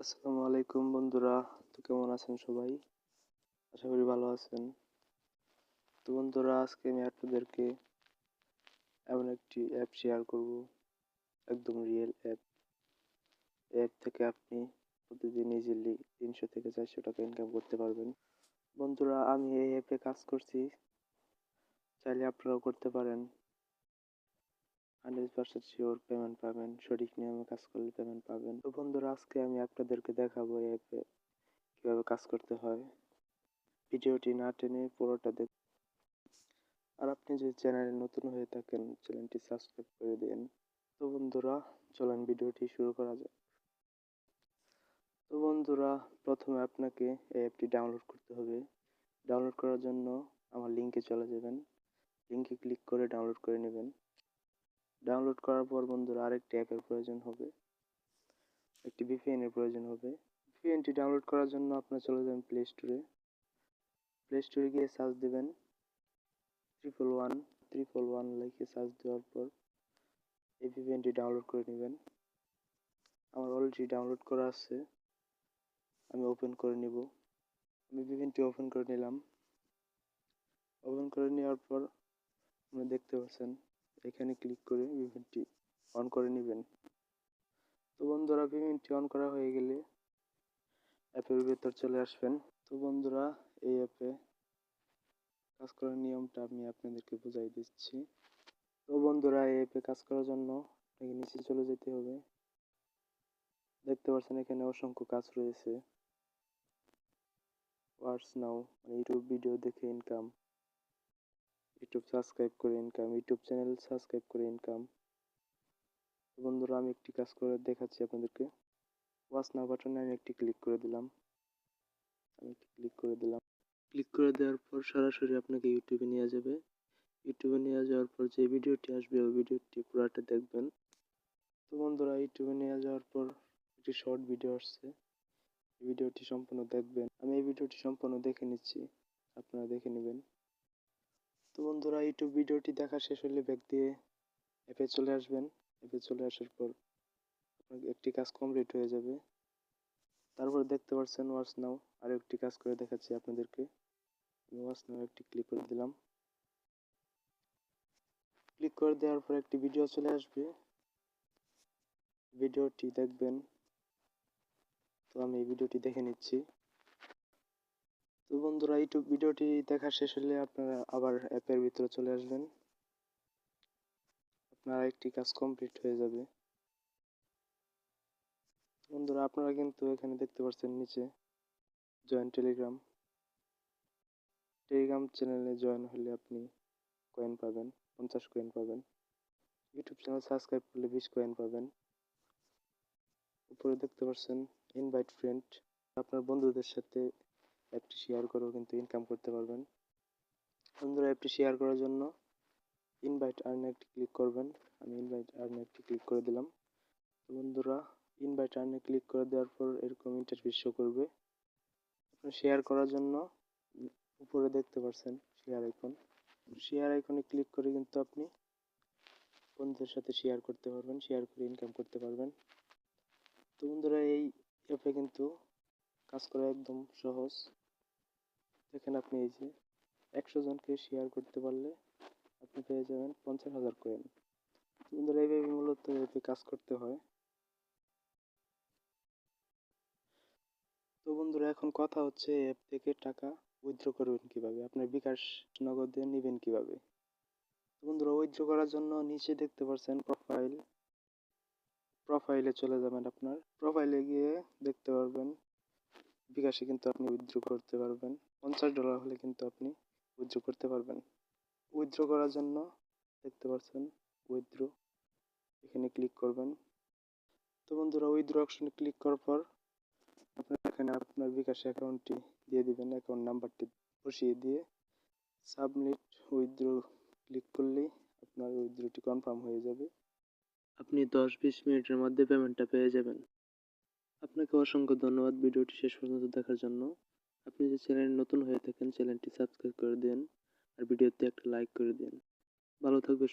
আসসালামু আলাইকুম বন্ধুরা, তো কেমন আছেন সবাই? আশা করি ভালো আছেন। তো বন্ধুরা, আজকে আমি আপনাদেরকে এমন একটি অ্যাপ শেয়ার করব, একদম রিয়েল অ্যাপ অ্যাপ থেকে আপনি প্রতিদিন ইজিলি তিনশো থেকে চারশো টাকা ইনকাম করতে পারবেন। বন্ধুরা, আমি এই অ্যাপে কাজ করছি, চাইলে আপনারাও করতে পারেন। হান্ড্রেড পার্সেন্ট শিওর পেমেন্ট পাবেন, সঠিক নিয়মে কাজ করলে পেমেন্ট পাবেন। তো বন্ধুরা, আজকে আমি আপনাদেরকে দেখাবো এই অ্যাপে কীভাবে কাজ করতে হয়। ভিডিওটি না টেনে পুরোটা দেখ আর আপনি যদি চ্যানেলে নতুন হয়ে থাকেন, চ্যানেলটি সাবস্ক্রাইব করে দিন। তো বন্ধুরা, চলেন ভিডিওটি শুরু করা যাক। তো বন্ধুরা, প্রথমে আপনাকে এই অ্যাপটি ডাউনলোড করতে হবে। ডাউনলোড করার জন্য আমার লিঙ্কে চলে যাবেন। লিঙ্কে ক্লিক করে ডাউনলোড করে নেবেন। ডাউনলোড করার পর বন্ধুরা আরেকটি অ্যাপের প্রয়োজন হবে। একটি ভিপিএন এর প্রয়োজন হবে। ভিপিএনটি ডাউনলোড করার জন্য আপনার চলে যাবেন প্লে স্টোরে প্লে স্টোরে গিয়ে সার্চ দেবেন। ট্রিপল ওয়ান ট্রিপল ওয়ান লিখে সার্চ দেওয়ার পর এই ভিপিএনটি ডাউনলোড করে নেবেন। আমার অলরেডি ডাউনলোড করা আছে। আমি ওপেন করে নিব। আমি ভিপিএনটি ওপেন করে নিলাম। ওপেন করে নেওয়ার পর আপনি দেখতে পাচ্ছেন এখানে ক্লিক করে ভিপিএনটি অন করে নেবেন। তো বন্ধুরা ভিপিএনটি অন করা হয়ে গেলে অ্যাপের ভেতর চলে আসবেন। তো বন্ধুরা, এই অ্যাপে কাজ করার নিয়মটা আমি আপনাদেরকে বোঝাই দিচ্ছি। তো বন্ধুরা, এই অ্যাপে কাজ করার জন্য আপনাকে নিচে চলে যেতে হবে। দেখতে পাচ্ছেন এখানে অসংখ্য কাজ রয়েছে। ওয়ার্ডস নাও ইউটিউব ভিডিও দেখে ইনকাম ইউটিউব সাবস্ক্রাইব করে ইনকাম ইউটিউব চ্যানেল সাবস্ক্রাইব করে ইনকাম বন্ধুরা, আমি একটি কাজ করে দেখাচ্ছি আপনাদেরকে। ওয়াচ নাও বাটনে আমি একটি ক্লিক করে দিলাম। আমি একটি ক্লিক করে দিলাম। ক্লিক করে দেওয়ার পর সরাসরি আপনাকে ইউটিউবে নিয়ে যাবে। ইউটিউবে নিয়ে যাওয়ার পর যে ভিডিওটি আসবে, ওই ভিডিওটি পুরোটা দেখবেন। তো বন্ধুরা, ইউটিউবে নিয়ে যাওয়ার পর একটি শর্ট ভিডিও আসছে। ভিডিওটি সম্পূর্ণ দেখবেন। আমি এই ভিডিওটি সম্পূর্ণ দেখে নিচ্ছি। আপনারা দেখে নেবেন। তো বন্ধুরা ইউটিউব ভিডিওটি দেখা শেষ হলে ব্যাক দিয়ে অ্যাপে চলে আসবেন। অ্যাপে চলে আসার পর একটি কাজ কমপ্লিট হয়ে যাবে। তারপর দেখতে পাচ্ছেন ওয়াচ নাও আর একটি কাজ করে দেখাচ্ছি আপনাদেরকে। আমি ওয়াচ নাও একটি ক্লিক করে দিলাম। ক্লিক করে দেওয়ার পর একটি ভিডিও চলে আসবে। ভিডিওটি দেখবেন। তো আমি এই ভিডিওটি দেখে নিচ্ছি। তো বন্ধুরা ইউটিউব ভিডিওটি দেখা শেষ হলে আপনারা আবার অ্যাপের ভিতরে চলে আসবেন। আপনার একটি কাজ কমপ্লিট হয়ে যাবে। বন্ধুরা, আপনারা কিন্তু এখানে দেখতে পাচ্ছেন নিচে জয়েন টেলিগ্রাম টেলিগ্রাম চ্যানেলে জয়েন হলে আপনি কয়েন পাবেন, পঞ্চাশ কয়েন পাবেন। ইউটিউব চ্যানেল সাবস্ক্রাইব করলে বিশ কয়েন পাবেন। উপরে দেখতে পাচ্ছেন ইনভাইট ফ্রেন্ড আপনার বন্ধুদের সাথে অ্যাপটি শেয়ার করেও কিন্তু ইনকাম করতে পারবেন। বন্ধুরা অ্যাপটি শেয়ার করার জন্য ইনভাইট আর্ন একটি ক্লিক করবেন। আমি ইনভাইট আর্ন একটি ক্লিক করে দিলাম। বন্ধুরা ইনভাইট আর্নে ক্লিক করে দেওয়ার পর এরকম ইন্টারফেস শো করবে। শেয়ার করার জন্য উপরে দেখতে পাচ্ছেন শেয়ার আইকন শেয়ার আইকনে ক্লিক করে কিন্তু আপনি বন্ধুদের সাথে শেয়ার করতে পারবেন শেয়ার করে ইনকাম করতে পারবেন। তো বন্ধুরা, এই অ্যাপে কিন্তু কাজ করা একদম সহজ। দেখেন আপনি এই যে একশো জনকে শেয়ার করতে পারলে আপনি পেয়ে যাবেন পঞ্চাশ হাজার কয়েন বন্ধুরা এইভাবে মূলত অ্যাপে কাজ করতে হয়। তো বন্ধুরা, এখন কথা হচ্ছে অ্যাপ থেকে টাকা উইথড্র করবেন কীভাবে? আপনার বিকাশ নগদ নেবেন কীভাবে? বন্ধুরা উইথড্র করার জন্য নিচে দেখতে পাচ্ছেন প্রোফাইল প্রোফাইলে চলে যাবেন আপনার। প্রোফাইলে গিয়ে দেখতে পারবেন বিকাশে কিন্তু আপনি উইথড্র করতে পারবেন। পঞ্চাশ ডলার হলে কিন্তু আপনি উইথড্র করতে পারবেন। উইথড্র করার জন্য দেখতে পাচ্ছেন উইথড্র এখানে ক্লিক করবেন। তো বন্ধুরা উইথড্র অপশনে ক্লিক করার পর আপনার এখানে আপনার বিকাশ অ্যাকাউন্টটি দিয়ে দিবেন অ্যাকাউন্ট নাম্বারটি বসিয়ে দিয়ে। সাবমিট উইথড্র ক্লিক করলেই আপনার উইথড্রটি কনফার্ম হয়ে যাবে। আপনি দশ বিশ মিনিটের মধ্যে পেমেন্টটা পেয়ে যাবেন। আপনাকে অসংখ্য ধন্যবাদ ভিডিওটি শেষ পর্যন্ত দেখার জন্য। আপনি যে চ্যানেল নতুন হয়ে থাকেন, চ্যানেলটি সাবস্ক্রাইব করে দিন আর ভিডিওতে একটা লাইক করে দিন। ভালো থাকবে